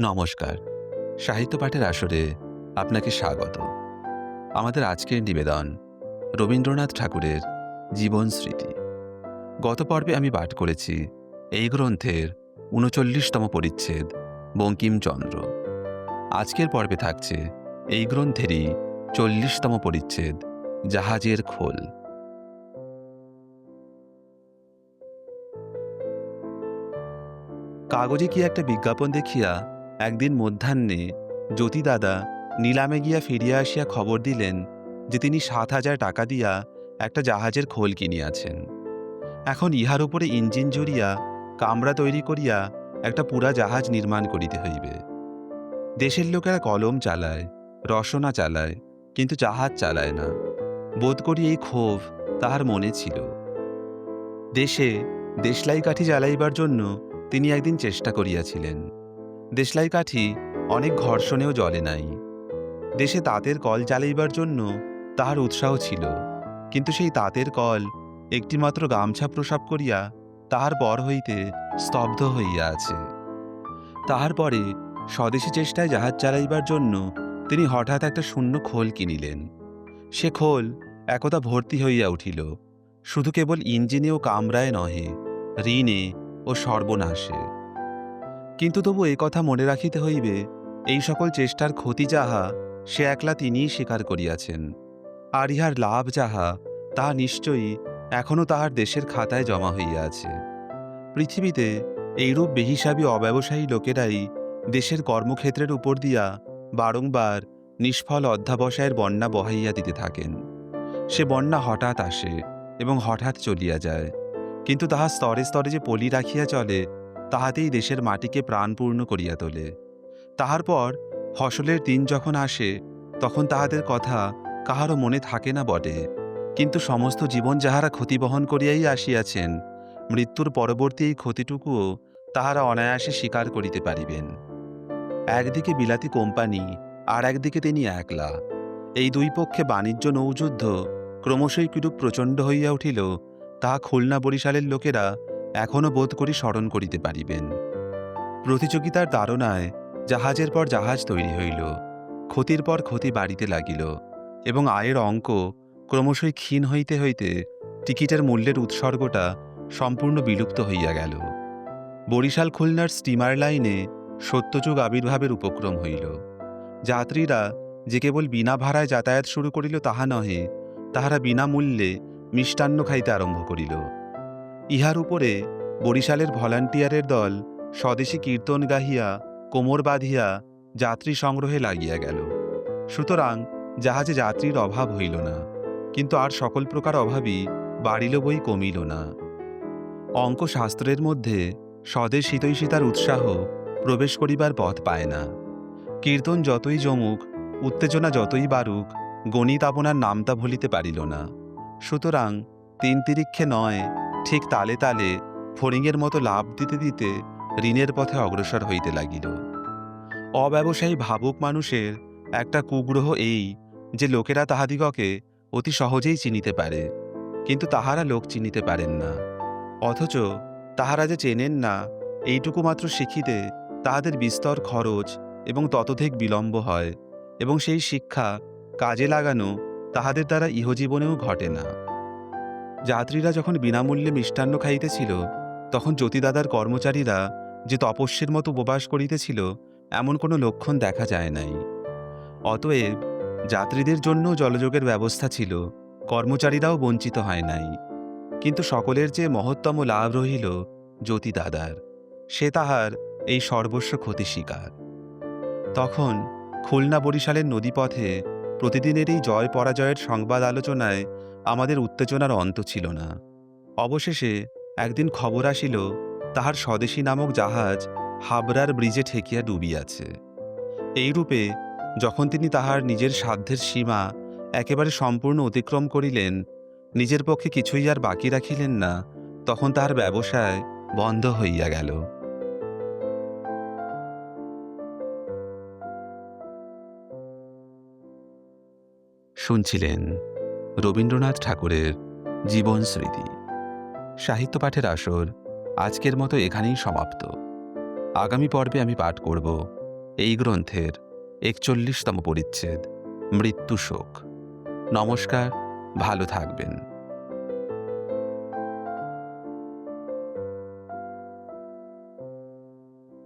নমস্কার। সাহিত্য পাঠের আসরে আপনাকে স্বাগত। আমাদের আজকের নিবেদন রবীন্দ্রনাথ ঠাকুরের জীবন স্মৃতি। গত পর্বে আমি পাঠ করেছি এই গ্রন্থের উনচল্লিশতম পরিচ্ছেদ, বঙ্কিমচন্দ্র। আজকের পর্বে থাকছে এই গ্রন্থেরই চল্লিশতম পরিচ্ছেদ, জাহাজের খোল। কাগজে কি একটা বিজ্ঞাপন দেখিয়া একদিন মধ্যাহ্নে জ্যোতি দাদা নিলামে গিয়া ফিরিয়া আসিয়া খবর দিলেন যে তিনি সাত হাজার টাকা দিয়া একটা জাহাজের খোল কিনিয়াছেন। এখন ইহার উপরে ইঞ্জিন জুড়িয়া কামরা তৈরি করিয়া একটা পুরা জাহাজ নির্মাণ করিতে হইবে। দেশের লোকেরা কলম চালায়, রসনা চালায়, কিন্তু জাহাজ চালায় না। বোধ করি এই ক্ষোভ তাহার মনে ছিল। দেশে দেশলাই কাঠি জ্বালাইবার জন্য তিনি একদিন চেষ্টা করিয়াছিলেন। দেশলাই কাঠি অনেক ঘর্ষণেও জলে নাই। দেশে তাঁতের কল জ্বালাইবার জন্য তাহার উৎসাহ ছিল, কিন্তু সেই তাঁতের কল একটিমাত্র গামছা প্রসাব করিয়া তাহার পর হইতে স্তব্ধ হইয়া আছে। তাহার পরে স্বদেশী চেষ্টায় জাহাজ চালাইবার জন্য তিনি হঠাৎ একটা শূন্য খোল কিনিলেন। সে খোল একদা ভর্তি হইয়া উঠিল, শুধু কেবল ইঞ্জিনে ও কামরায় নহে, ঋণে ও সর্বনাশে। কিন্তু তবু এ কথা মনে রাখিতে হইবে, এই সকল চেষ্টার ক্ষতি যাহা, সে একলা তিনিই স্বীকার করিয়াছেন। আর ইহার লাভ যাহা তাহা নিশ্চয়ই এখনও তাহার দেশের খাতায় জমা হইয়া আছে। পৃথিবীতে এইরূপ বেহিসাবী অব্যবসায়ী লোকেরাই দেশের কর্মক্ষেত্রের উপর দিয়া বারংবার নিষ্ফল অধ্যাবসায়ের বন্যা বহাইয়া দিতে থাকেন। সে বন্যা হঠাৎ আসে এবং হঠাৎ চলিয়া যায়। কিন্তু তাহা স্তরে স্তরে যে পলি রাখিয়া চলে তাহাতেই দেশের মাটিকে প্রাণপূর্ণ করিয়া তোলে। তাহার পর ফসলের দিন যখন আসে, তখন তাহাদের কথা কাহারও মনে থাকে না বটে। কিন্তু সমস্ত জীবন যাহারা ক্ষতি বহন করিয়াই আসিয়াছেন, মৃত্যুর পরবর্তী এই ক্ষতিটুকুও তাহারা অনায়াসে স্বীকার করিতে পারিবেন। একদিকে বিলাতি কোম্পানি, আর একদিকে তিনি একলা। এই দুই পক্ষে বাণিজ্য নৌযুদ্ধ ক্রমশই কিরূপ প্রচণ্ড হইয়া উঠিল, তাহা খুলনা বরিশালের লোকেরা এখনও বোধ করি স্মরণ করিতে পারিবেন। প্রতিযোগিতার তাড়নায় জাহাজের পর জাহাজ তৈরি হইল, ক্ষতির পর ক্ষতি বাড়িতে লাগিল এবং আয়ের অঙ্ক ক্রমশই ক্ষীণ হইতে হইতে টিকিটের মূল্যের উৎসর্গটা সম্পূর্ণ বিলুপ্ত হইয়া গেল। বরিশাল খুলনার স্টিমার লাইনে সত্যযুগ আবির্ভাবের উপক্রম হইল। যাত্রীরা যে কেবল বিনা ভাড়ায় যাতায়াত শুরু করিল তাহা নহে, তাহারা বিনামূল্যে মিষ্টান্ন খাইতে আরম্ভ করিল। ইহার উপরে বরিশালের ভলান্টিয়ারের দল স্বদেশী কীর্তন গাহিয়া, কোমর বাঁধিয়া যাত্রী সংগ্রহে লাগিয়া গেল। সুতরাং জাহাজে যাত্রীর অভাব হইল না, কিন্তু আর সকল প্রকার অভাবই বাড়িল বই কমিল না। অঙ্কশাস্ত্রের মধ্যে স্বদেশ শীতৈষিতার উৎসাহ প্রবেশ করিবার পথ পায় না। কীর্তন যতই জমুক উত্তেজনা যতই বাড়ুক, গণিত আপনার নামতা ভুলিতে পারিল না। সুতরাং তিন তিরিক্ষে নয় ঠিক তালে তালে ফড়িংয়ের মতো লাভ দিতে দিতে ঋণের পথে অগ্রসর হইতে লাগিল। অব্যবসায়ী ভাবুক মানুষের একটা কুগ্রহ এই যে লোকেরা তাহাদিগকে অতি সহজেই চিনিতে পারে, কিন্তু তাহারা লোক চিনিতে পারেন না। অথচ তাহারা যে চেনেন না, এইটুকু মাত্র শিখিতে তাহাদের বিস্তর খরচ এবং ততোধিক বিলম্ব হয় এবং সেই শিক্ষা কাজে লাগানো তাহাদের দ্বারা ইহজীবনেও ঘটে না। যাত্রীরা যখন বিনামূল্যে মিষ্টান্ন খাইতেছিল, তখন জ্যোতিদাদার কর্মচারীরা যে তপস্যের মতো উপবাস করিতেছিল, এমন কোনো লক্ষণ দেখা যায় নাই। অতএব যাত্রীদের জন্য জলযোগের ব্যবস্থা ছিল, কর্মচারীরাও বঞ্চিত হয় নাই। কিন্তু সকলের যে মহত্তম লাভ রহিল জ্যোতিদাদার, সে তাহার এই সর্বস্ব ক্ষতি স্বীকার তখন খুলনা বরিশালের নদীপথে প্রতিদিনের এই জয় পরাজয়ের সংবাদ আলোচনায় আমাদের উত্তেজনার অন্ত ছিল না। অবশেষে একদিন খবর আসিল, তাহার স্বদেশী নামক জাহাজ হাবড়ার ব্রিজে ঠেকিয়া ডুবিয়াছে। এইরূপে যখন তিনি তাহার নিজের সাধ্যের সীমা একেবারে সম্পূর্ণ অতিক্রম করিলেন, নিজের পক্ষে কিছুই আর বাকি রাখিলেন না, তখন তাহার ব্যবসায় বন্ধ হইয়া গেল। শুনছিলেন রবীন্দ্রনাথ ঠাকুরের জীবন স্মৃতি। সাহিত্য পাঠের আসর আজকের মতো এখানেই সমাপ্ত। আগামী পর্বে আমি পাঠ করব এই গ্রন্থের একচল্লিশতম পরিচ্ছেদ, মৃত্যু শোক। নমস্কার, ভালো থাকবেন।